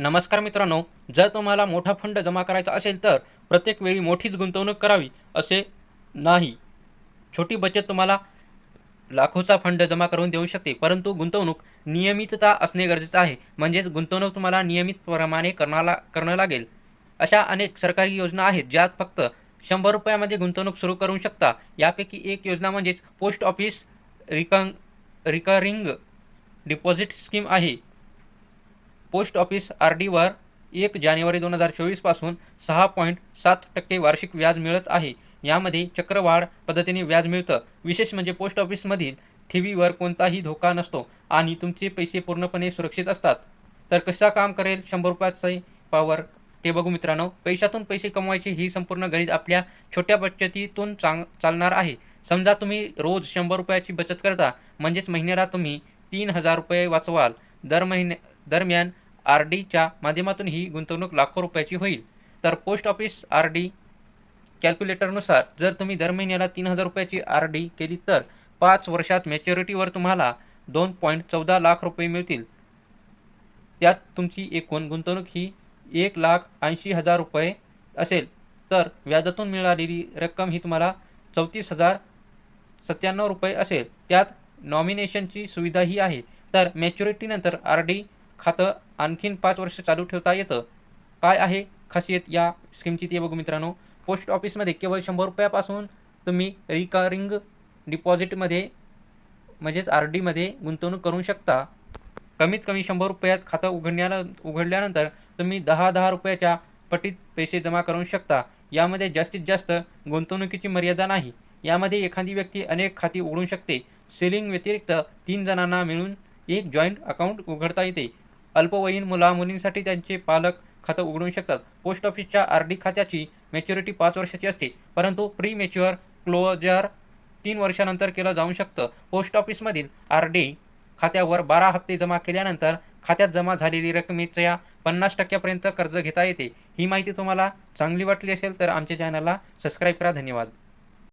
नमस्कार मित्रांनो जर तुम्हाला मोठा फंड जमा करायचा असेल तर प्रत्येक वेळी मोठीच गुंतवणूक करावी असे नाही. छोटी बचत तुम्हाला लाखोचा फंड जमा करून देऊ शकते परंतु गुंतवणूक नियमितता असणे गरजेचं आहे. म्हणजेच गुंतवणूक तुम्हाला नियमितप्रमाणे करणाला करणं लागेल. अशा अनेक सरकारी योजना आहेत ज्यात फक्त शंभर रुपयामध्ये गुंतवणूक सुरू करू शकता. यापैकी एक योजना म्हणजेच पोस्ट ऑफिस रिकंग रिकरिंग डिपॉझिट स्कीम आहे. पोस्ट ऑफिस आर डीवर एक जानेवारी दोन हजार चोवीसपासून सहा पॉईंट सात टक्के वार्षिक व्याज मिळत आहे. यामध्ये चक्रवाढ पद्धतीने व्याज मिळतं. विशेष म्हणजे पोस्ट ऑफिसमधील ठेवीवर कोणताही धोका नसतो आणि तुमचे पैसे पूर्णपणे सुरक्षित असतात. तर कसा काम करेल शंभर रुपयाचे पावर ते बघू मित्रांनो. पैशातून पैसे कमवायचे ही संपूर्ण गणित आपल्या छोट्या बचतीतून चांग चालणार आहे. समजा तुम्ही रोज शंभर रुपयाची बचत करता म्हणजेच महिन्याला तुम्ही तीन हजार रुपये वाचवाल. दर महिन्या दरम्यान आर डीच्या माध्यमातून ही गुंतवणूक लाखो रुपयाची होईल. तर पोस्ट ऑफिस आर डी कॅल्क्युलेटरनुसार जर तुम्ही दर महिन्याला तीन हजार रुपयाची आर डी केली तर पाच वर्षात मॅच्युरिटीवर तुम्हाला दोन पॉईंट चौदा लाख रुपये मिळतील. त्यात तुमची एकूण गुंतवणूक ही एक लाख ऐंशी हजार रुपये असेल. तर व्याजातून मिळालेली रक्कम ही तुम्हाला चौतीस हजार सत्त्याण्णव रुपये असेल. त्यात नॉमिनेशनची सुविधाही आहे. तर मॅच्युरिटीनंतर आर डी खातं आणखीन पाच वर्ष चालू ठेवता येतं. काय आहे खासियत या स्कीमची ते बघू मित्रांनो. पोस्ट ऑफिसमध्ये केवळ शंभर रुपयापासून तुम्ही रिकरिंग डिपॉझिटमध्ये म्हणजेच आर डीमध्ये गुंतवणूक करू शकता. कमीत कमी शंभर रुपयात खातं उघडण्याला उघडल्यानंतर तुम्ही दहा दहा रुपयाच्या पटीत पैसे जमा करू शकता. यामध्ये जास्तीत जास्त गुंतवणुकीची मर्यादा नाही. यामध्ये एखादी व्यक्ती अनेक खाती उघडू शकते. सेलिंग व्यतिरिक्त तीन जणांना मिळून एक जॉईंट अकाउंट उघडता येते. अल्पवयीन मुलामुलींसाठी त्यांचे पालक खातं उघडू शकतात. पोस्ट ऑफिसच्या आर डी खात्याची मॅच्युरिटी पाच वर्षाची असते. परंतु प्री मॅच्युअर क्लोजर तीन वर्षानंतर केलं जाऊ शकतं. पोस्ट ऑफिसमधील आर डी खात्यावर बारा हप्ते जमा केल्यानंतर खात्यात जमा झालेली रकमेच्या पन्नास टक्क्यापर्यंत कर्ज घेता येते. ही माहिती तुम्हाला चांगली वाटली असेल तर आमच्या चॅनलला सबस्क्राईब करा. धन्यवाद.